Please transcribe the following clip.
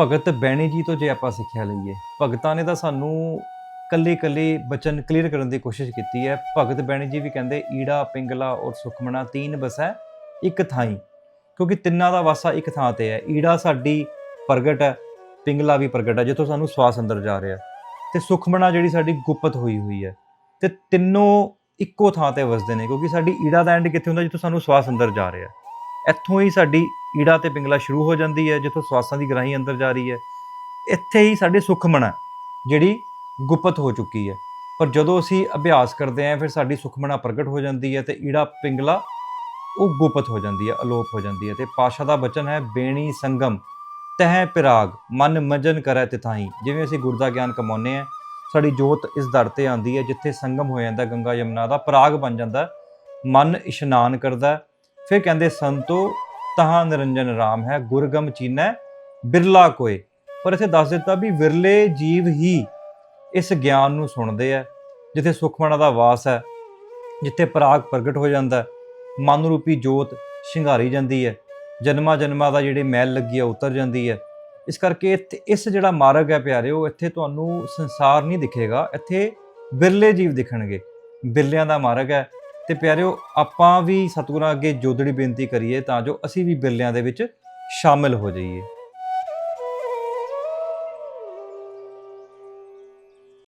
ਭਗਤ ਬੈਣੀ ਜੀ ਤੋਂ ਜੇ ਆਪਾਂ ਸਿੱਖਿਆ ਲਈਏ, ਭਗਤਾਂ ਨੇ ਤਾਂ ਸਾਨੂੰ ਕੱਲੇ ਕੱਲੇ ਬਚਨ ਕਲੀਅਰ ਕਰਨ ਦੀ ਕੋਸ਼ਿਸ਼ ਕੀਤੀ ਹੈ। ਭਗਤ ਬੈਣੀ ਜੀ ਵੀ ਕਹਿੰਦੇ, ਈੜਾ, ਪਿੰਗਲਾ ਔਰ ਸੁਖਮਣਾ ਤੀਨ ਬਸੈ ਇੱਕ ਥਾਈ। ਕਿਉਂਕਿ ਤਿੰਨਾਂ ਦਾ ਵਾਸਾ ਇੱਕ ਥਾਂ ਤੇ ਹੈ। ਈੜਾ ਸਾਡੀ ਪ੍ਰਗਟ ਹੈ, ਪਿੰਗਲਾ ਵੀ ਪ੍ਰਗਟ ਹੈ, ਜਿੱਥੋਂ ਸਾਨੂੰ ਸਵਾਸ ਅੰਦਰ ਜਾ ਰਿਹਾ ਤੇ ਸੁਖਮਣਾ ਜਿਹੜੀ ਸਾਡੀ ਗੁਪਤ ਹੋਈ ਹੋਈ ਹੈ। ਤੇ ਤਿੰਨੋਂ ਇੱਕੋ ਥਾਂ ਤੇ ਵਸਦੇ ਨੇ, ਕਿਉਂਕਿ ਸਾਡੀ ਈੜਾ ਦਾ ਐਂਡ ਕਿੱਥੇ ਹੁੰਦਾ, ਜਿੱਥੋਂ ਸਾਨੂੰ ਸਵਾਸ ਅੰਦਰ ਜਾ ਰਿਹਾ ਇੱਥੋਂ ਹੀ ਸਾਡੀ ਈੜਾ ਤੇ ਪਿੰਗਲਾ ਸ਼ੁਰੂ ਹੋ ਜਾਂਦੀ ਹੈ, ਜਿੱਥੋਂ ਸਵਾਸਾਂ ਦੀ ਗ੍ਰਾਹੀ ਅੰਦਰ ਜਾ ਰਹੀ ਹੈ। ਇੱਥੇ ਹੀ ਸਾਡੇ ਸੁਖਮਣਾ ਜਿਹੜੀ ਗੁਪਤ ਹੋ ਚੁੱਕੀ ਹੈ। ਪਰ ਜਦੋਂ ਅਸੀਂ ਅਭਿਆਸ ਕਰਦੇ ਹਾਂ, ਫਿਰ ਸਾਡੀ ਸੁਖਮਣਾ ਪ੍ਰਗਟ ਹੋ ਜਾਂਦੀ ਹੈ ਤੇ ਈੜਾ, ਪਿੰਗਲਾ ਉਹ ਗੁਪਤ ਹੋ ਜਾਂਦੀ ਹੈ, ਅਲੋਪ ਹੋ ਜਾਂਦੀ ਹੈ ਤੇ ਪਾਸ਼ਾ ਦਾ ਬਚਨ ਹੈ, ਬੇਣੀ ਸੰਗਮ, ਤਹਿ ਪਿਰਾਗ, ਮਨ ਮਜਨ ਕਰੈ ਤਿਥਾਈ ਜਿਵੇਂ ਅਸੀਂ ਗੁਰਦਾ ਗਿਆਨ ਕਮਾਉਂਦੇ ਆ ਸਾਡੀ ਜੋਤ ਇਸ ਦਰ ਤੇ ਆਂਦੀ ਹੈ, ਜਿੱਥੇ ਸੰਗਮ ਹੋ ਜਾਂਦਾ, ਗੰਗਾ ਯਮਨਾ ਦਾ ਪ੍ਰਾਗ ਬਣ ਜਾਂਦਾ, ਮਨ ਇਸ਼ਨਾਨ ਕਰਦਾ ਫਿਰ ਕਹਿੰਦੇ, ਸੰਤੋ, ਤਹਾਂ ਨਿਰੰਜਨ ਰਾਮ ਹੈ, ਗੁਰਗਮ ਚੀਨੈ, ਬਿਰਲਾ ਕੋਏ। ਪਰ ਇਥੇ ਦੱਸ ਦਿੱਤਾ ਵੀ ਵਿਰਲੇ ਜੀਵ ਹੀ ਇਸ ਗਿਆਨ ਨੂੰ ਸੁਣਦੇ ਆ, ਜਿੱਥੇ ਸੁਖਮਣਾ ਦਾ ਵਾਸ ਹੈ, ਜਿੱਥੇ ਪ੍ਰਾਗ ਪ੍ਰਗਟ ਹੋ ਜਾਂਦਾ ਮਨ ਰੂਪੀ ਜੋਤ ਸ਼ਿੰਗਾਰੀ ਜਾਂਦੀ ਹੈ, ਜਨਮਾਂ ਜਨਮਾਂ ਦਾ ਜਿਹੜੀ ਮੈਲ ਲੱਗੀ ਆ, ਉਤਰ ਜਾਂਦੀ ਹੈ। ਇਸ ਕਰਕੇ ਇੱਥੇ- ਇਸ ਜਿਹੜਾ ਮਾਰਗ ਹੈ ਪਿਆਰਿਓ, ਇੱਥੇ ਤੁਹਾਨੂੰ ਸੰਸਾਰ ਨਹੀਂ ਦਿਖੇਗਾ, ਇੱਥੇ ਬਿਰਲੇ ਜੀਵ ਦਿਖਣਗੇ। ਬਿਰਲਿਆਂ ਦਾ ਮਾਰਗ ਹੈ ਤੇ ਪਿਆਰਿਓ, ਆਪਾਂ ਵੀ ਸਤਿਗੁਰਾਂ ਅੱਗੇ ਜੋਦੜੀ ਬੇਨਤੀ ਕਰੀਏ ਤਾਂ ਜੋ ਅਸੀਂ ਵੀ ਬਿਰਲਿਆਂ ਦੇ ਵਿੱਚ ਸ਼ਾਮਿਲ ਹੋ ਜਾਈਏ।